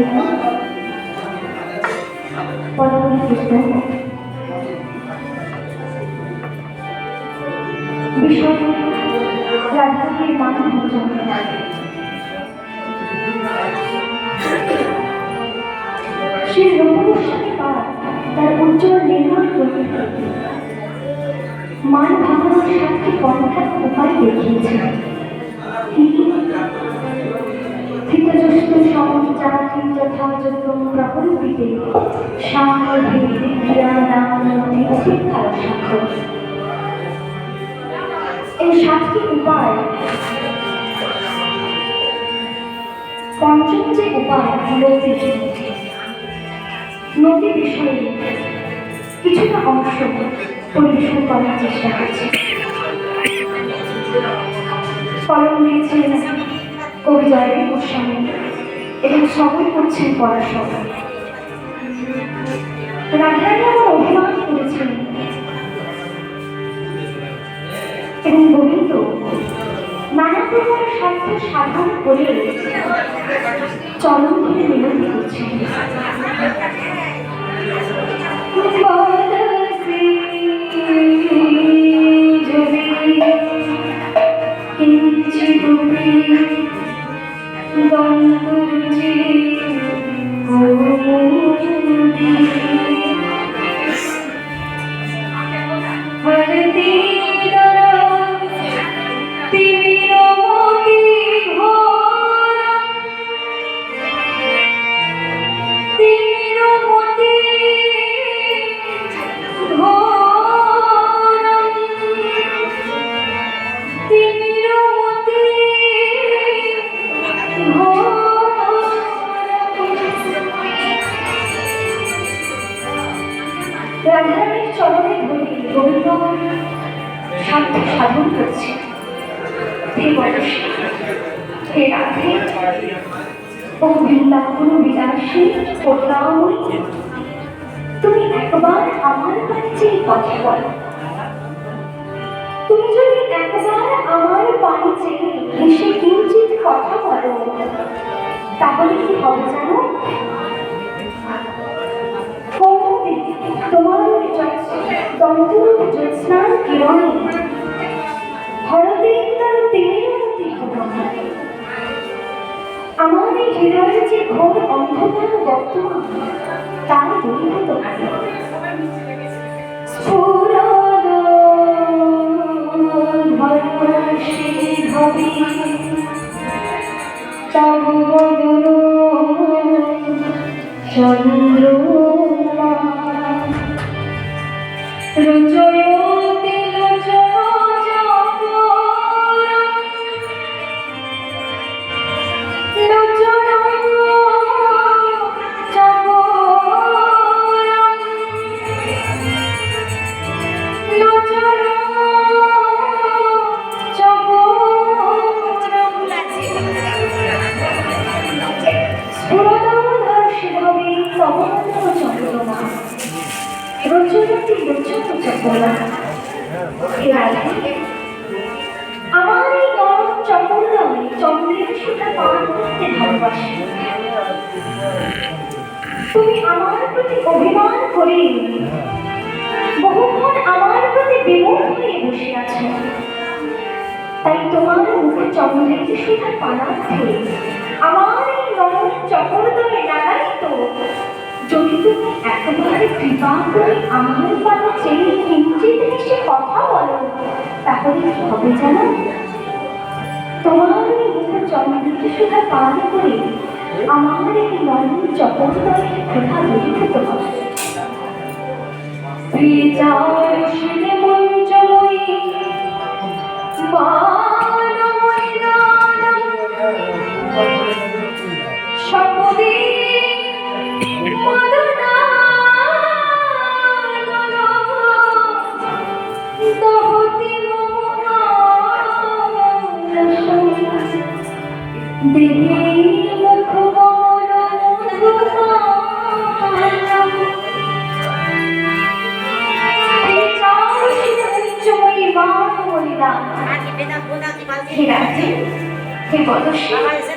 কৃষ্ণ বিষয় রাধাকে মান রূপগোস্বামী তার উজ্জ্বল নির্মাণ প্রতীক মান ভাঙানোর সাতটি পন্থার উপায় দেখিয়েছেন কি যথাযথম প্রকল্পিতে অপেক্ষার সাক্ষ্য এই সাতটি উপায় পঞ্চম যে উপায় নদী নদী বিষয়ে কিছুটা অংশ পরিবেশন করার চেষ্টা করছি কলম দিয়েছেন কবি জয়দেব গোস্বামী এবং সবাই করছেন পড়াশোনা। রাধারানী আমার অভিমান করেছেন। এবং গোবিন্দ নানা প্রকার স্বার্থ সাধন করে চলন ধরে মিনতি করছেন। রাধারানীর চরণে ধরে গোবিন্দ সাধন করছে। তুমি একবার আমার কাছে কথা বলো তুমি যদি একবার আমার বাড়ি চেয়ে এসে কিঞ্চিত কথা বলো তাহলে কি হবে জানো তোমার দন্তরূপ জ্যোৎস্নার কিরণে হরদেব এই হৃদয়ের যে ঘোর অন্ধকার বর্তমান তার দূরীভূত হবে স্ফুরদ ধর্মশ্রী চন্দ্রের পান করতে ভালোবাসি তুমি আমার প্রতি অভিমান করে বহুক্ষণ আমার প্রতি বিমুখ হয়ে বসে আছো। তাই তোমার মুখে চন্দ্রের সুতা পানাতে আমার এই নরম চপলদামে লাগাই তো যদি তুমি একেবারে কৃপা করে আমার পানে চেয়ে কিঞ্চিত হেসে কথা বলো, তাহলে কি হবে জানো? তোমার মুখের চন্দ্রকে সুধা পান করে আমার এই নরম চপলদয়ের তোমার দূরীভূত হবে? মন চলই মানময়ী ঠিক আছে ঠিক বলছি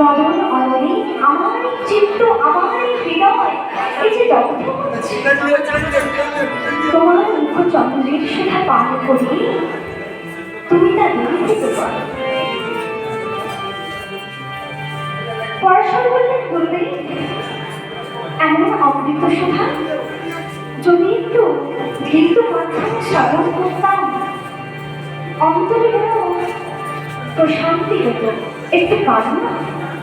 মদন অনরে আমার চিত্ত, আমার হৃদয়, এই যে দগ্ধ তোমার মুখ চন্দ্রের সুধা পান করি তুমি তা দেখিতে পারো। পড়াশোনা বললেন গুরুদেব এমন অমৃত সুধা, যদি একটু ধীর মাধ্যমে শ্রবণ করতাম, অন্তরে প্রশান্তি হতো। একটু কারণ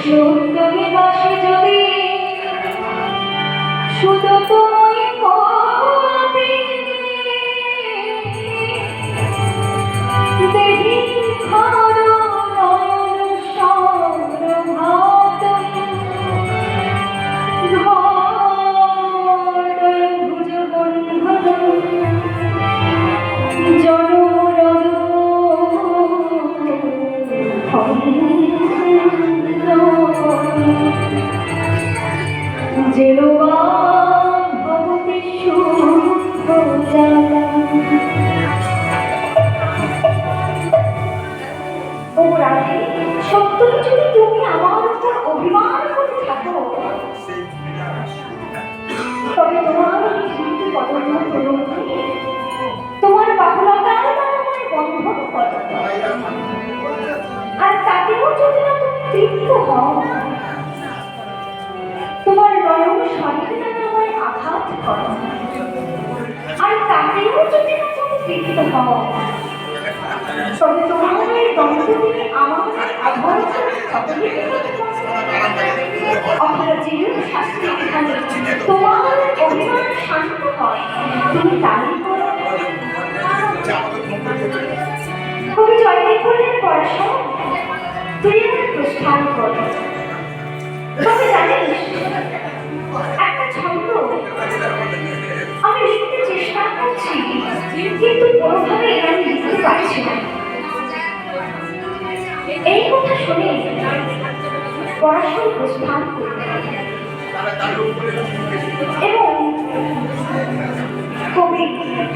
সুন্দরী বাসে জেরোবা ভবতি শুভ তুমি তৃপ্ত হও তবে দ্বন্দ্ব দিয়ে আমার আঘাত সকলে শাস্তি এখানে তোমার অভিমান শান্ত তুমি তাই কবি জয়দেব বললেন পড়াশোনা তুই প্রস্থান কর তবে জানিস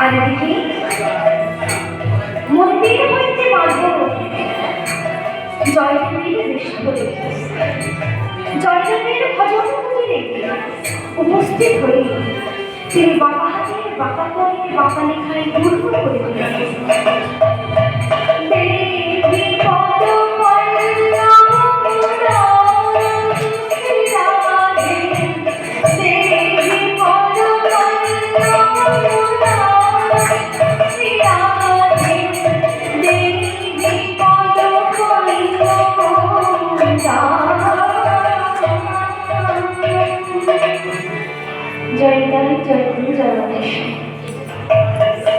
আর দেখি মন্দিরে হইতে মাঝ জয়চণ্ডীর ভজন মন্দিরে উপস্থিত হয়ে তিনি বাবা হাতে বাবা করে বাবা লেখায় দূর করে দিলেন